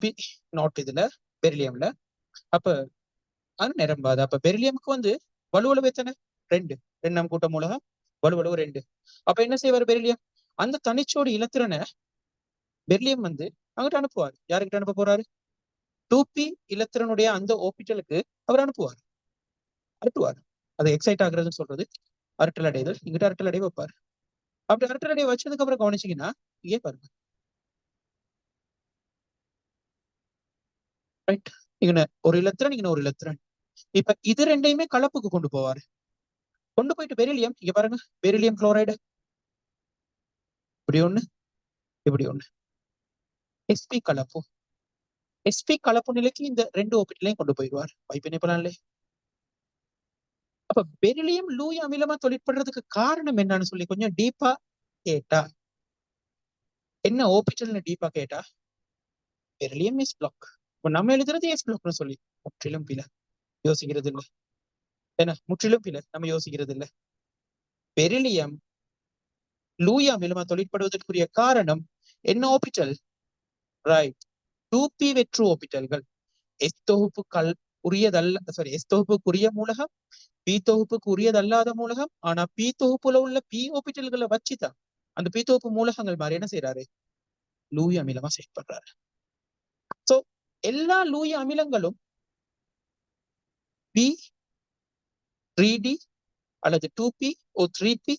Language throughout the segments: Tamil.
பி நாட் இதுல பெரிலியம்ல அப்ப அது நிரம்பாது. அப்ப பெரிலியமுக்கு வந்து வலுவளவு எத்தனை? ரெண்டு. ரெண்டாம் கூட்ட மூலகம் வலுவளவு ரெண்டு. அப்ப என்ன செய்வார் பெரிலியம் அந்த தனிச்சோடு இலத்திரனை பெர்லியம் வந்து அங்கிட்ட அனுப்புவார். யாருக்கிட்ட அனுப்ப போறாரு? டூ பி இலத்திரனுடைய அந்த ஓபிட்டலுக்கு அவர் அனுப்புவார். அனுப்புவார் அது எக்ஸைட் ஆகுறதுன்னு சொல்றது. அரட்டல் அடைதல். இங்கிட்ட அரட்டல் அடைய வைப்பார். அப்படி அரட்டல் அடைய வச்சதுக்கு அப்புறம் கவனிச்சீங்கன்னா இங்கே பாருங்க. ரைட் இங்க ஒரு இலத்திரன் இங்க ஒரு இலத்திரன். இப்ப இது ரெண்டையுமே கலப்புக்கு கொண்டு போவாரு. கொண்டு போயிட்டு பெரிலியம் இங்க பாருங்க பெரிலியம் குளோரைடு. இப்படி ஒண்ணு இப்படி ஒண்ணு. எஸ்பி கலப்பு. எஸ்பி கலப்பு நிலைக்கு இந்த ரெண்டு ஓபிட்லையும் கொண்டு போயிடுவார். வைப்பிணைப்பலாம்லே அப்ப பெரிலியம் லூய் அமிலமா தொழிற்படுறதுக்கு காரணம் என்னன்னு சொல்லி கொஞ்சம் டீப்பா கேட்டா. என்ன ஓபிட்டல்னு டீப்பா கேட்டா? பெரிலியம் இஸ் பிளாக் இப்போ நம்ம எழுதுறது எஸ் பிளாக்னு சொல்லி முற்றிலும் பில யோசிக்கிறது இல்லை. என்ன முற்றிலும் பில நம்ம யோசிக்கிறது இல்லை. பெரிலியம் லூயா அமிலமா தொழிற்படுவதற்குரிய காரணம் என்ன ஓபிட்டல் ரைட் டூ பி வெற்று ஓபிட்டல்கள் எஸ் தொகுப்புகள் உரியதல்ல சாரி எஸ் தொகுப்புக்குரிய மூலகம் பி தொகுப்புக்கு உரியதல்லாத மூலகம் ஆனா பி தொகுப்புல உள்ள பி ஓபிட்டல்களை வச்சுதான் அந்த பி தொகுப்பு மூலகங்கள் மாதிரி என்ன செய்யறாரு லூயா மிலமா செட் பண்றாரு எல்லா லூய அமிலங்களும் பி த்ரீ டி அல்லது two P O three P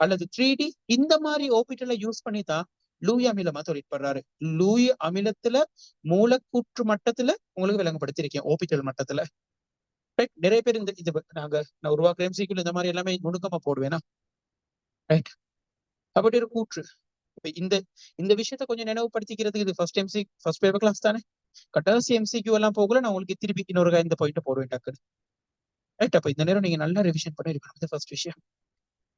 அல்லது த்ரீ டி இந்த மாதிரி ஓபிட்டலை யூஸ் பண்ணி தான் லூய் அமிலமா தொழிற்படுறாரு லூய் அமிலத்துல மூலக்கூற்று மட்டத்துல உங்களுக்கு விளங்கப்படுத்திருக்கேன் ஓபிட்டல் மட்டத்துல. ரைட் நிறைய பேர் இந்த இது நாங்க நான் உருவாக்குற எம்சிக்யூல இந்த மாதிரி எல்லாமே நுணுக்கமா போடுவேனா? ரைட் அப்படி ஒரு கூற்று. இந்த இந்த விஷயத்த கொஞ்சம் நினைவுபடுத்திக்கிறதுக்கு இது first MC first paper class தானே? கடைசி எம்சிக்யூ எல்லாம் போகல. நான் உங்களுக்கு திருப்பி இன்னொரு இந்த பாயிண்ட் போடுவேன் டக்குன்னு ரைட் அப்ப இந்த நேரம் நீங்க நல்லா ரிவிஷன் பண்ணி இருக்கணும் இது ஃபர்ஸ்ட் விஷயம்.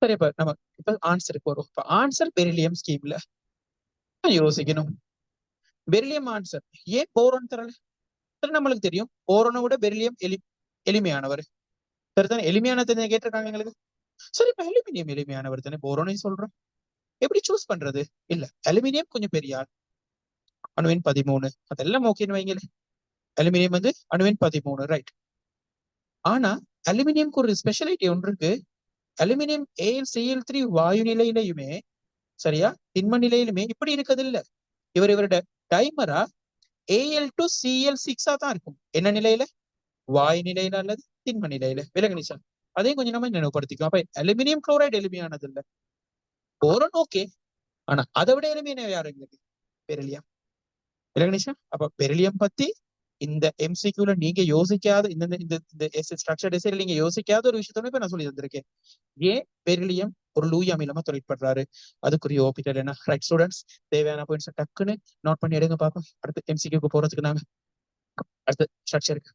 சரி இப்ப நம்ம இப்ப ஆன்சருக்கு வரும் இப்ப ஆன்சர் பெரிலியம் ஸ்கீம்ல யோசிக்கணும். பெரிலியம் ஆன்சர் ஏன் போரோன் தரல சரி நம்மளுக்கு தெரியும். போரோனை விட பெரிலியம் எளி எளிமையானவர். சரிதானே எளிமையான தெரிஞ்ச கேட்டிருக்காங்க எங்களுக்கு. சரி இப்ப அலுமினியம் எளிமையானவர் தானே? போரோனையும் சொல்றோம். எப்படி சூஸ் பண்றது? இல்ல அலுமினியம் கொஞ்சம் பெரிய ஆள். அணுவின் பதிமூணு. அதெல்லாம் ஓகேன்னு வைங்களே அலுமினியம் வந்து அணுவின் பதிமூணு ரைட் ஆனா அலுமினியம்க்கு ஒரு ஸ்பெஷாலிட்டி ஒன்று இருக்கு. அலுமினியம் ஏஎல் சிஎல் த்ரீ வாயு நிலையிலையுமே சரியா? திண்ம நிலையிலுமே இப்படி இருக்கிறது இல்ல இவர் இவரோட டைமரா ஏஎல் டு சிஎல் சிக்ஸா தான் இருக்கும். என்ன நிலையில? வாயு நிலையில அல்லது திண்ம நிலையில விலகணிச்சா அதையும் கொஞ்சம் நம்ம நினைவுபடுத்திக்கும் அப்ப அலுமினியம் குளோரைடு எளிமையானது இல்ல போரன் ஓகே ஆனா அதை விட எளிமையான யாரும் எங்களுக்கு? இல்லையா விலகணிச்சா அப்ப பெரிலியம் பத்தி இந்த எம்சிக்யூல நீங்க யோசிக்காத இந்த இந்த ஸ்ட்ரக்சர் டிசைன்ல நீங்க யோசிக்காத ஒரு விஷயத்தோட இப்ப நான் சொல்லி தந்திருக்கேன் ஏன் பெரிலியம் ஒரு லூய் அமிலமா தொழிற்படுறாரு அதுக்குரிய ஓபிட்டல் என்ன ரைட் ஸ்டூடெண்ட்ஸ் தேவையான பாயிண்ட்ஸ் டக்குன்னு நோட் பண்ணி எடுங்க பாப்போம் அடுத்து எம்சிக்யூக்கு போறதுக்கு நாங்க அடுத்து ஸ்ட்ரக்சருக்கு